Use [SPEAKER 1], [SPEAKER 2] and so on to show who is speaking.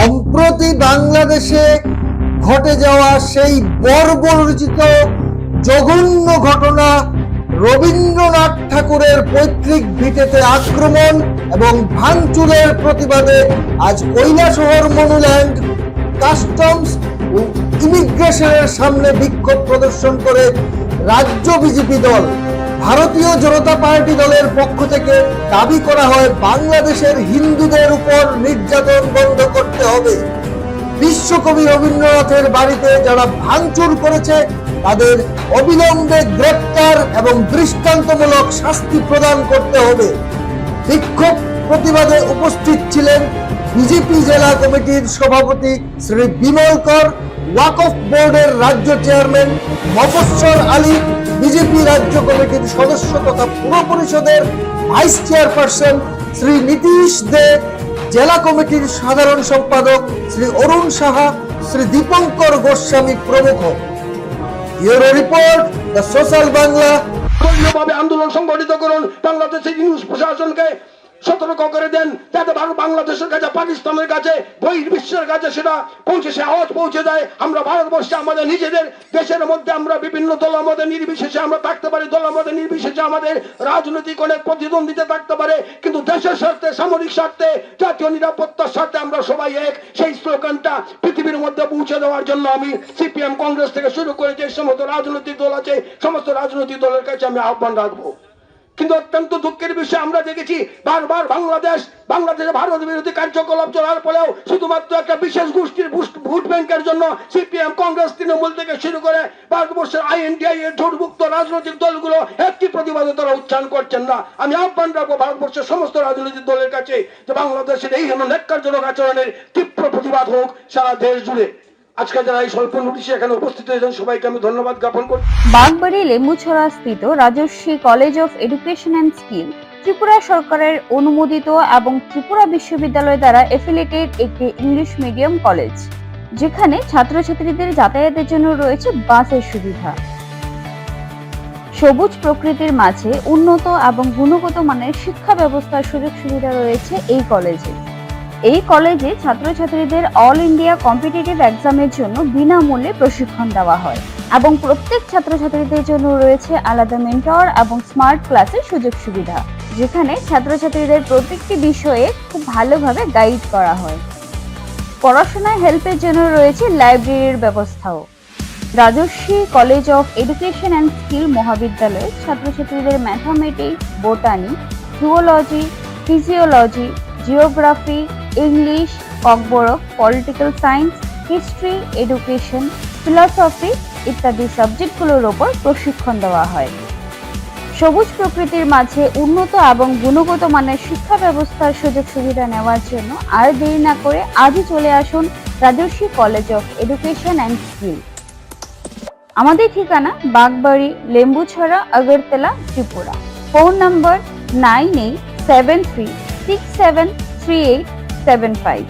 [SPEAKER 1] সম্প্রতি বাংলাদেশে ঘটে যাওয়া সেই বর্বরচিত জঘন্য ঘটনা রবীন্দ্রনাথ ঠাকুরের পৈতৃক ভিটেতে আক্রমণ এবং ভাঙচুরের প্রতিবাদে আজ কৈলাসহর মনুল্যান্ড কাস্টমস ও ইমিগ্রেশনের সামনে বিক্ষোভ প্রদর্শন করে রাজ্য বিজেপি দল। ভারতীয় জনতা পার্টি দলের পক্ষ থেকে দাবি করা হয় বাংলাদেশের হিন্দুদের উপর নির্যাতন বন্ধ করতে হবে। বিশ্বকবি রবীন্দ্রনাথের বাড়িতে যারা ভাঙচুর করেছে, তাদের অবিলম্বে গ্রেপ্তার এবং দৃষ্টান্তমূলক শাস্তি প্রদান করতে হবে। বিক্ষোভ প্রতিবাদে উপস্থিত ছিলেন বিজেপি জেলা কমিটির সভাপতি শ্রী বিমল কর ওয়াকফ বোর্ডের রাজ্য চেয়ারম্যান মফস্বর আলী, বিজেপি রাজ্য কমিটির সদস্য তথা পুর পরিষদের ভাইস চেয়ারপারসন শ্রী নীতিশ দে, জেলা কমিটির সাধারণ সম্পাদক শ্রী অরুণ সাহা, শ্রী দীপঙ্কর গোস্বামী প্রমুখ। Euro report, the social Bangla.
[SPEAKER 2] আন্দোলন সংগঠিত করুন বাংলাদেশের নিউজ প্রশাসনকে। সতর্ক করে দেন যাতে ভারত বাংলাদেশের কাছে, পাকিস্তানের কাছে বহির্বিশ্বের কাছে সেটা পৌঁছে, সে আওয়াজ পৌঁছে যায়। আমরা ভারতবর্ষে, আমাদের নিজেদের দেশের মধ্যে আমরা বিভিন্ন দলমতে নির্বিশেষে আমরা থাকতে পারি দলমতে নির্বিশেষে আমাদের রাজনৈতিক অনেক প্রতিদ্বন্দ্বিতা থাকতে পারে, কিন্তু দেশের স্বার্থে, সামরিক স্বার্থে, জাতীয় নিরাপত্তার স্বার্থে আমরা সবাই এক। সেই স্লোগানটা পৃথিবীর মধ্যে পৌঁছে দেওয়ার জন্য আমি সিপিএম কংগ্রেস থেকে শুরু করে যে সমস্ত রাজনৈতিক দল আছে, সমস্ত রাজনৈতিক দলের কাছে আমি আহ্বান রাখব। কিন্তু অত্যন্ত দুঃখের বিষয়, আমরা দেখেছি বারবার বাংলাদেশ, বাংলাদেশে ভারত বিরোধী কার্যকলাপ চলার পরেও শুধুমাত্র একটা বিশেষ গোষ্ঠীর ভোট ব্যাংকের জন্য সিপিএম, কংগ্রেস, তৃণমূল থেকে শুরু করে ভারতবর্ষের আইএনডিআই এর জোটভুক্ত রাজনৈতিক দলগুলো একটি প্রতিবাদে তারা উচ্চারণ করছেন না। আমি আহ্বান রাখব ভারতবর্ষের সমস্ত রাজনৈতিক দলের কাছে যে বাংলাদেশের এই হেন ন্যাক্কারজনক আচরণের তীব্র প্রতিবাদ হোক সারা দেশ জুড়ে। আজকে যারা এই
[SPEAKER 3] অনুমোদিত এবং এফিলিয়েটেড একটি ইংলিশ মিডিয়াম কলেজ, যেখানে ছাত্রছাত্রীদের যাতায়াতের জন্য রয়েছে বাসের সুবিধা। সবুজ প্রকৃতির মাঝে উন্নত এবং গুণগত মানের শিক্ষা ব্যবস্থার সুযোগ সুবিধা রয়েছে এই কলেজে। এই কলেজে ছাত্রছাত্রীদের অল ইন্ডিয়া কম্পিটিটিভ এক্সামের জন্য বিনামূল্যে প্রশিক্ষণ দেওয়া হয় এবং প্রত্যেক ছাত্রছাত্রীদের জন্য রয়েছে আলাদা মেন্টর এবং স্মার্ট ক্লাসের সুযোগ সুবিধা, যেখানে ছাত্রছাত্রীদের প্রত্যেকটি বিষয়ে খুব ভালোভাবে গাইড করা হয়। পড়াশোনায় হেল্পের জন্য রয়েছে লাইব্রেরির ব্যবস্থাও। Rajasvi college of education and skill মহাবিদ্যালয়ে ছাত্রছাত্রীদের mathematics botany zoology physiology geography English Kokborok political science history education philosophy ইত্যাদি সাবজেক্টগুলোর ওপর প্রশিক্ষণ দেওয়া হয়। সবুজ প্রকৃতির মাঝে উন্নত এবং গুণগত মানের শিক্ষা ব্যবস্থার সুযোগ সুবিধা নেওয়ার জন্য আর দেরি না করে আজই চলে আসুন Rajasvi college of education and skill আমাদের ঠিকানা Bagbari, Lembucherra, Agartala, Tripura. Phone number nine eight seven three six seven three eight seven five